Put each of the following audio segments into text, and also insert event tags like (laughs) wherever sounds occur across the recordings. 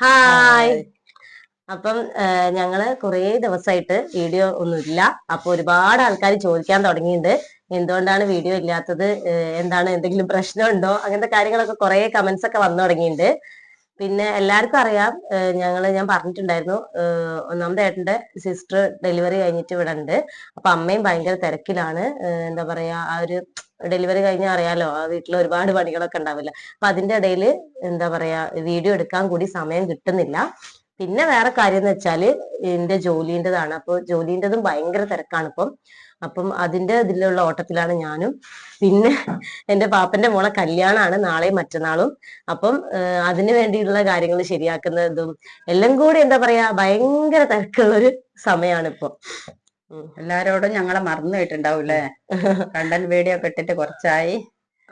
Hi. അപ്പം ഞങ്ങൾ കുറേ ദിവസമായിട്ട് വീഡിയോ ഒന്നുമില്ല അപ്പൊ ഒരുപാട് ആൾക്കാർ ചോദിക്കാൻ തുടങ്ങിയിട്ടുണ്ട് എന്തുകൊണ്ടാണ് വീഡിയോ ഇല്ലാത്തത്? എന്താണ് എന്തെങ്കിലും പ്രശ്നമുണ്ടോ? അങ്ങനത്തെ കാര്യങ്ങളൊക്കെ കുറേ കമന്റ്സ് ഒക്കെ വന്നു തുടങ്ങിയിട്ടുണ്ട് പിന്നെ എല്ലാവർക്കും അറിയാം ഞങ്ങൾ ഞാൻ പറഞ്ഞിട്ടുണ്ടായിരുന്നു ഒന്നാമത് ഏട്ടന്റെ സിസ്റ്റർ ഡെലിവറി കഴിഞ്ഞിട്ട് ഇവിടെ ഉണ്ട്. അപ്പൊ അമ്മയും ഭയങ്കര തിരക്കിലാണ്. എന്താ പറയാ ആ ഒരു ഡെലിവറി കഴിഞ്ഞാൽ അറിയാലോ ആ വീട്ടിൽ ഒരുപാട് പണികളൊക്കെ ഉണ്ടാവില്ല. അപ്പൊ അതിന്റെ ഇടയിൽ എന്താ പറയാ വീഡിയോ എടുക്കാൻ കൂടി സമയം കിട്ടുന്നില്ല. പിന്നെ വേറെ കാര്യം എന്ന് വെച്ചാൽ എന്റെ ജോലിന്റെതാണ്. അപ്പൊ ജോലിന്റെതും ഭയങ്കര തിരക്കാണ് ഇപ്പം. അപ്പം അതിന്റെ ഇതിലുള്ള ഓട്ടത്തിലാണ് ഞാനും. പിന്നെ എന്റെ പാപ്പന്റെ മോളെ കല്യാണമാണ് നാളെയും മറ്റന്നാളും. അപ്പം അതിനു വേണ്ടിയുള്ള കാര്യങ്ങൾ ശരിയാക്കുന്നതും എല്ലാം കൂടി എന്താ പറയാ ഭയങ്കര തിരക്കുള്ളൊരു സമയമാണ് ഇപ്പൊ എല്ലാരോടും ഞങ്ങളെ മറന്നു പോയിട്ടുണ്ടാവൂല്ലേ? കണ്ടൻ വീഡിയോ ഒക്കെ ഇട്ടിട്ട് കുറച്ചായി.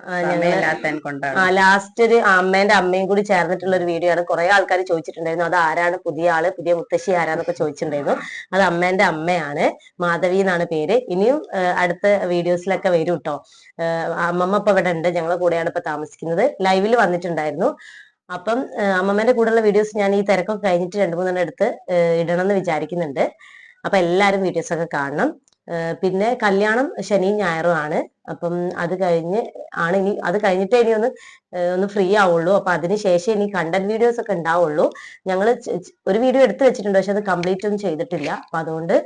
ആ ലാസ്റ്റ് ഒരു അമ്മേന്റെ അമ്മയും കൂടി ചേർന്നിട്ടുള്ള ഒരു വീഡിയോ ആണ്. കുറെ ആൾക്കാർ ചോദിച്ചിട്ടുണ്ടായിരുന്നു അത് ആരാണ് പുതിയ ആൾ? പുതിയ മുത്തശ്ശി ആരാന്നൊക്കെ ചോദിച്ചിട്ടുണ്ടായിരുന്നു. അത് അമ്മേന്റെ അമ്മയാണ്. മാധവി എന്നാണ് പേര്. ഇനിയും അടുത്ത വീഡിയോസിലൊക്കെ വരും കേട്ടോ അമ്മമ്മ ഇപ്പൊ ഇവിടെ ഉണ്ട്. ഞങ്ങളെ കൂടെയാണ് ഇപ്പൊ താമസിക്കുന്നത്. ലൈവിൽ വന്നിട്ടുണ്ടായിരുന്നു. അപ്പം അമ്മമ്മന്റെ കൂടെയുള്ള വീഡിയോസ് ഞാൻ ഈ തിരക്കൊക്കെ കഴിഞ്ഞിട്ട് രണ്ടു മൂന്നെണ്ണം എടുത്ത് ഇടണം എന്ന് വിചാരിക്കുന്നുണ്ട്. അപ്പൊ എല്ലാരും വീഡിയോസ് ഒക്കെ കാണണം. പിന്നെ കല്യാണം ശനിയും ഞായറും ആണ്. അപ്പം അത് കഴിഞ്ഞ് ആണ് ഇനി അത് കഴിഞ്ഞിട്ടേ ഇനി ഒന്ന് ഒന്ന് ഫ്രീ ആവുള്ളൂ. അപ്പൊ അതിന് ശേഷം ഇനി കണ്ടന്റ് വീഡിയോസ് ഒക്കെ ഉണ്ടാവുള്ളൂ. ഞങ്ങൾ ഒരു വീഡിയോ എടുത്തു വെച്ചിട്ടുണ്ട്. പക്ഷെ അത് കംപ്ലീറ്റ് ഒന്നും ചെയ്തിട്ടില്ല. അപ്പൊ അതുകൊണ്ട്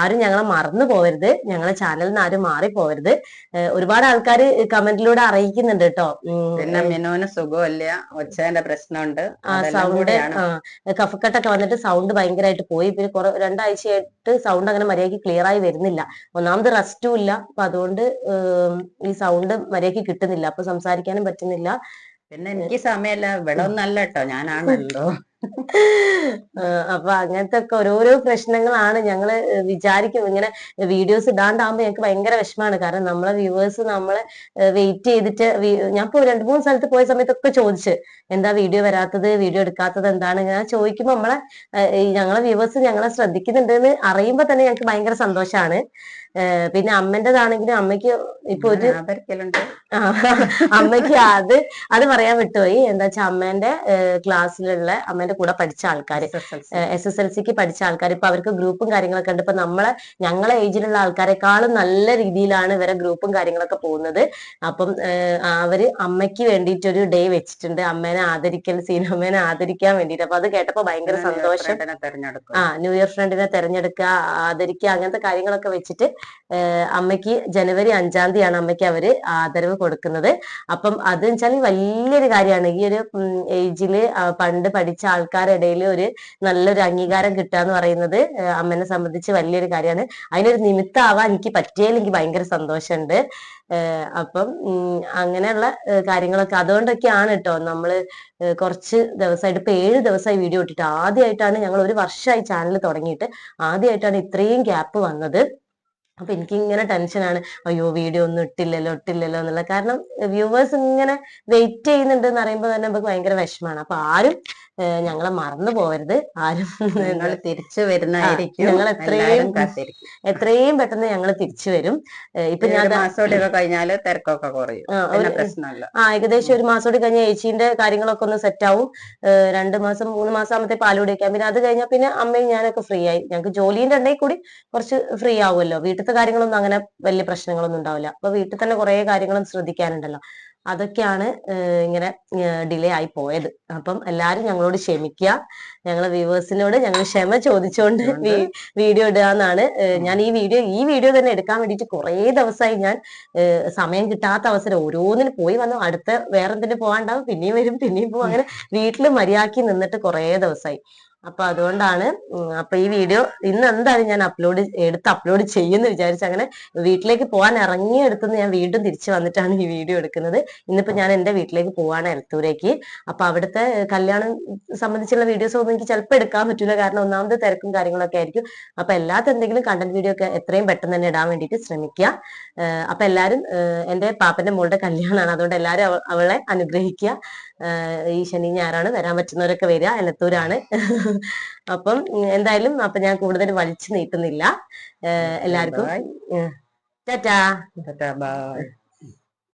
ആരും ഞങ്ങളെ മറന്നു പോവരുത്. ഞങ്ങളെ ചാനലിൽ നിന്ന് ആരും മാറി പോവരുത് ഒരുപാട് ആൾക്കാർ കമന്റിലൂടെ അറിയിക്കുന്നുണ്ട് കേട്ടോ. പിന്നെ മിനുവിന് സുഖമില്ല. ഒച്ചേന്റെ പ്രശ്നമുണ്ട്. ആ സൗണ്ട് കഫക്കെട്ടൊക്കെ വന്നിട്ട് സൗണ്ട് ഭയങ്കരമായിട്ട് പോയി. പിന്നെ കുറെ രണ്ടാഴ്ചയായിട്ട് സൗണ്ട് അങ്ങനെ മര്യാദയ്ക്ക് ക്ലിയർ ആയി വരുന്നില്ല. ഒന്നാമത് റെസ്റ്റും ഇല്ല. അപ്പൊ അതുകൊണ്ട് ഈ സൗണ്ട് മര്യാദയ്ക്ക് കിട്ടുന്നില്ല. അപ്പൊ സംസാരിക്കാനും പറ്റുന്നില്ല. പിന്നെ എനിക്ക് സമയമല്ല. ഇവിടെ ഒന്നല്ല കേട്ടോ ഞാനാണല്ലോ. (laughs) അപ്പൊ അങ്ങനത്തെ ഒക്കെ ഓരോരോ പ്രശ്നങ്ങളാണ് ഞങ്ങൾ വിചാരിക്കും. ഇങ്ങനെ വീഡിയോസ് ഇടാണ്ടാകുമ്പോ ഞങ്ങൾക്ക് ഭയങ്കര വിഷമാണ് കാരണം നമ്മളെ വ്യൂവേഴ്സ് നമ്മളെ വെയിറ്റ് ചെയ്തിട്ട് ഞാൻ ഇപ്പൊ രണ്ടു മൂന്ന് സ്ഥലത്ത് പോയ സമയത്തൊക്കെ ചോദിച്ച്. എന്താ വീഡിയോ വരാത്തത്? വീഡിയോ എടുക്കാത്തത് എന്താണ്? ഞാൻ ചോദിക്കുമ്പോ നമ്മളെ ഞങ്ങളെ വ്യൂവേഴ്സ് ഞങ്ങളെ ശ്രദ്ധിക്കുന്നുണ്ട് എന്ന് അറിയുമ്പോ തന്നെ ഞങ്ങൾക്ക് ഭയങ്കര സന്തോഷാണ്. ഏഹ് പിന്നെ അമ്മന്റെതാണെങ്കിലും അമ്മയ്ക്ക് ഇപ്പൊ ഒരു അമ്മയ്ക്ക് അത് അത് പറയാൻ വിട്ടുപോയി. എന്താ വെച്ചാൽ അമ്മേന്റെ ക്ലാസ്സിലുള്ള അമ്മേന്റെ കൂടെ പഠിച്ച ആൾക്കാർ. എസ് എസ് എൽ സിക്ക് പഠിച്ച ആൾക്കാർ ഇപ്പൊ അവർക്ക് ഗ്രൂപ്പും കാര്യങ്ങളൊക്കെ ഉണ്ട്. ഇപ്പൊ നമ്മളെ ഞങ്ങളെ ഏജിലുള്ള ആൾക്കാരെക്കാളും നല്ല രീതിയിലാണ് ഇവരെ ഗ്രൂപ്പും കാര്യങ്ങളൊക്കെ പോകുന്നത്. അപ്പം അവർ അമ്മയ്ക്ക് വേണ്ടിയിട്ട് ഒരു ഡേ വെച്ചിട്ടുണ്ട്. അമ്മേനെ ആദരിക്കൽ സീനമ്മേനെ ആദരിക്കാൻ വേണ്ടിയിട്ട്. അപ്പൊ അത് കേട്ടപ്പോ ഭയങ്കര സന്തോഷം. ആ ന്യൂ ഇയർ ഫ്രണ്ടിനെ തെരഞ്ഞെടുക്കുക ആദരിക്കുക അങ്ങനത്തെ കാര്യങ്ങളൊക്കെ വെച്ചിട്ട് അമ്മയ്ക്ക് ജനുവരി അഞ്ചാം തീയതിയാണ് അമ്മയ്ക്ക് അവർ ആദരവ് കൊടുക്കുന്നത്. അപ്പം അത് വെച്ചാൽ വലിയൊരു കാര്യമാണ്. ഈ ഒരു ഏജിൽ പണ്ട് പഠിച്ച ആൾക്കാരുടെ ഇടയിൽ ഒരു നല്ലൊരു അംഗീകാരം കിട്ടുക എന്ന് പറയുന്നത് അമ്മനെ സംബന്ധിച്ച് വലിയൊരു കാര്യമാണ്. അതിനൊരു നിമിത്തമാവാൻ എനിക്ക് പറ്റിയതിൽ എനിക്ക് ഭയങ്കര സന്തോഷമുണ്ട്. അപ്പം അങ്ങനെയുള്ള കാര്യങ്ങളൊക്കെ അതുകൊണ്ടൊക്കെയാണ് കേട്ടോ നമ്മൾ ഏഹ് കുറച്ച് ദിവസമായിട്ട് ഇപ്പൊ ഏഴ് ദിവസമായി വീഡിയോ ഇട്ടിട്ട് ആദ്യമായിട്ടാണ് ഞങ്ങൾ ഒരു വർഷമായി ചാനൽ തുടങ്ങിയിട്ട് ആദ്യമായിട്ടാണ് ഇത്രയും ഗ്യാപ്പ് വന്നത്. അപ്പൊ എനിക്ക് ഇങ്ങനെ ടെൻഷനാണ് അയ്യോ വീഡിയോ ഒന്നും ഇട്ടില്ലല്ലോ ഇട്ടില്ലല്ലോ എന്നുള്ള. കാരണം വ്യൂവേഴ്സ് ഇങ്ങനെ വെയിറ്റ് ചെയ്യുന്നുണ്ട് എന്ന് പറയുമ്പോൾ തന്നെ നമുക്ക് ഭയങ്കര വിഷമമാണ്. അപ്പൊ ആരും ഞങ്ങളെ മറന്നു പോകരുത് ആരും ഞങ്ങൾ തിരിച്ചു വരുന്നതായിരിക്കും ഞങ്ങൾ എത്രയും- എത്രയും പെട്ടെന്ന് ഞങ്ങൾ തിരിച്ചു വരും. ഇപ്പൊ ഞാൻ മാസോടെയൊക്കെ കഴിഞ്ഞാൽ തിരക്കൊക്കെ കുറയും. ആ, ഏകദേശം ഒരു മാസം കൂടി കഴിഞ്ഞ ഏച്ചീന്റെ കാര്യങ്ങളൊക്കെ ഒന്ന് സെറ്റ് ആവും രണ്ട് മാസം മൂന്ന് മാസം ആകുമ്പത്തെ പാലുകൂടി വെക്കാം പിന്നെ അത് കഴിഞ്ഞാൽ പിന്നെ അമ്മയും ഞാനൊക്കെ ഫ്രീ ആയി. ഞങ്ങൾക്ക് ജോലിന്റെ ഉണ്ടെങ്കിൽ കൂടി കുറച്ച് ഫ്രീ ആവുമല്ലോ. വീട്ടിലത്തെ കാര്യങ്ങളൊന്നും അങ്ങനെ വലിയ പ്രശ്നങ്ങളൊന്നും ഉണ്ടാവില്ല. അപ്പൊ വീട്ടിൽ തന്നെ കുറെ കാര്യങ്ങളും ശ്രദ്ധിക്കാനുണ്ടല്ലോ. അതൊക്കെയാണ് ഇങ്ങനെ ഡിലേ ആയി പോയത്. അപ്പം എല്ലാരും ഞങ്ങളോട് ക്ഷമിക്കുക. ഞങ്ങളെ വ്യൂവേഴ്സിനോട് ഞങ്ങൾ ക്ഷമ ചോദിച്ചുകൊണ്ട് വീഡിയോ ഇടുക എന്നാണ്. ഞാൻ ഈ വീഡിയോ ഈ വീഡിയോ തന്നെ എടുക്കാൻ വേണ്ടിയിട്ട് കുറേ ദിവസമായി ഞാൻ സമയം കിട്ടാത്ത അവസരം ഓരോന്നിന് പോയി വന്നു. അടുത്ത വേറെ എന്തിനു പോകാണ്ടാവും പിന്നെയും വരും പിന്നെയും പോകും അങ്ങനെ വീട്ടിൽ മര്യാദയ്ക്ക് നിന്നിട്ട് കുറേ ദിവസമായി. അപ്പൊ അതുകൊണ്ടാണ് അപ്പൊ ഈ വീഡിയോ ഇന്ന് എന്തായാലും ഞാൻ അപ്ലോഡ് എടുത്ത് അപ്ലോഡ് ചെയ്യുമെന്ന് വിചാരിച്ചു അങ്ങനെ വീട്ടിലേക്ക് പോകാൻ ഇറങ്ങിയെടുത്തുനിന്ന് ഞാൻ വീണ്ടും തിരിച്ചു വന്നിട്ടാണ് ഈ വീഡിയോ എടുക്കുന്നത്. ഇന്നിപ്പോ ഞാൻ എന്റെ വീട്ടിലേക്ക് പോവാണ് എലത്തൂരേക്ക് അപ്പൊ അവിടുത്തെ കല്യാണം സംബന്ധിച്ചുള്ള വീഡിയോസ് ഒന്നും എനിക്ക് ചിലപ്പോൾ എടുക്കാൻ പറ്റൂല. കാരണം ഒന്നാമത് തിരക്കും കാര്യങ്ങളൊക്കെ ആയിരിക്കും. അപ്പൊ എല്ലാത്ത എന്തെങ്കിലും കണ്ടന്റ് വീഡിയോ ഒക്കെ എത്രയും പെട്ടെന്ന് തന്നെ ഇടാൻ വേണ്ടിയിട്ട് ശ്രമിക്കുക. അപ്പൊ എല്ലാരും എന്റെ പാപ്പന്റെ മോളുടെ കല്യാണമാണ് അതുകൊണ്ട് എല്ലാരും അവളെ അനുഗ്രഹിക്കുക. ഈ ശനി ഞായറാണ് വരാൻ പറ്റുന്നവരൊക്കെ വരിക. എലത്തൂരാണ്. അപ്പം എന്തായാലും അപ്പൊ ഞാൻ കൂടുതൽ വലിച്ചു നീട്ടുന്നില്ല. എല്ലാവർക്കും ടാറ്റാ. Tata bye.